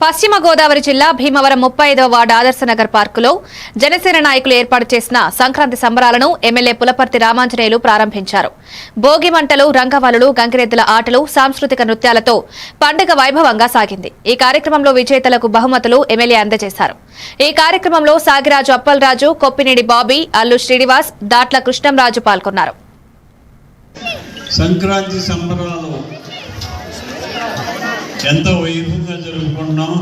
పశ్చిమ గోదావరి జిల్లా భీమవరం ముప్పై ఐదవ వార్డు ఆదర్శనగర్ పార్కులో జనసేన నాయకులు ఏర్పాటు చేసిన సంక్రాంతి సంబరాలను ఎమ్మెల్యే పులపర్తి రామాంజనేయులు ప్రారంభించారు. భోగి మంటలు రంగవల్లులు గంగిరెద్దుల ఆటలు సాంస్కృతిక నృత్యాలతో పండుగ వైభవంగా సాగింది. ఈ కార్యక్రమంలో విజేతలకు బహుమతులు ఎమ్మెల్యే అందజేశారు. ఈ కార్యక్రమంలో సాగిరాజు అప్పలరాజు కొప్పినేడి బాబీ అల్లు శ్రీనివాస్ దాట్ల కృష్ణంరాజు పాల్గొన్నారు. సంక్రాంతి సంబరాలు ఎంత వైభవంగా జరుపుకుంటున్నాం?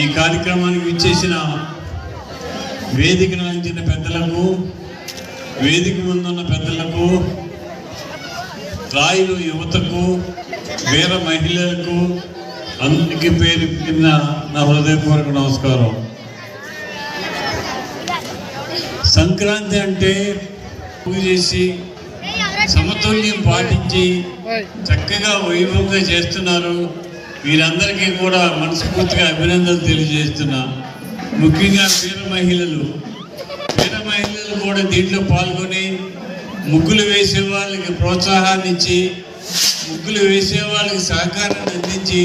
ఈ కార్యక్రమానికి విచ్చేసిన వేదికను అందించిన పెద్దలకు వేదిక ముందున్న పెద్దలకు రాయులు యువతకు వీర మహిళలకు అందరికీ పేరు కింద నా హృదయపూర్వక నమస్కారం. సంక్రాంతి అంటే పూజ చేసి సమతుల్యం పాటించి చక్కగా వైభవంగా చేస్తున్నారు. వీరందరికీ కూడా మనస్ఫూర్తిగా అభినందనలు తెలియజేస్తున్నా. ముఖ్యంగా వీర మహిళలు. వీర మహిళలు కూడా దీంట్లో పాల్గొని ముగ్గులు వేసే వాళ్ళకి ప్రోత్సాహాన్ని ఇచ్చి ముగ్గులు వేసే వాళ్ళకి సహకారాన్ని అందించి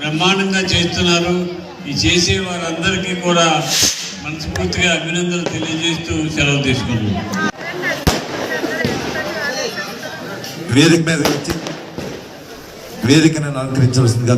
బ్రహ్మాండంగా చేస్తున్నారు. ఈ చేసే వారందరికీ కూడా మనస్ఫూర్తిగా అభినందనలు తెలియజేస్తూ సెలవు తీసుకున్నాను వేదిక మీద వచ్చి వేదికను అలంకరించవలసిందిగా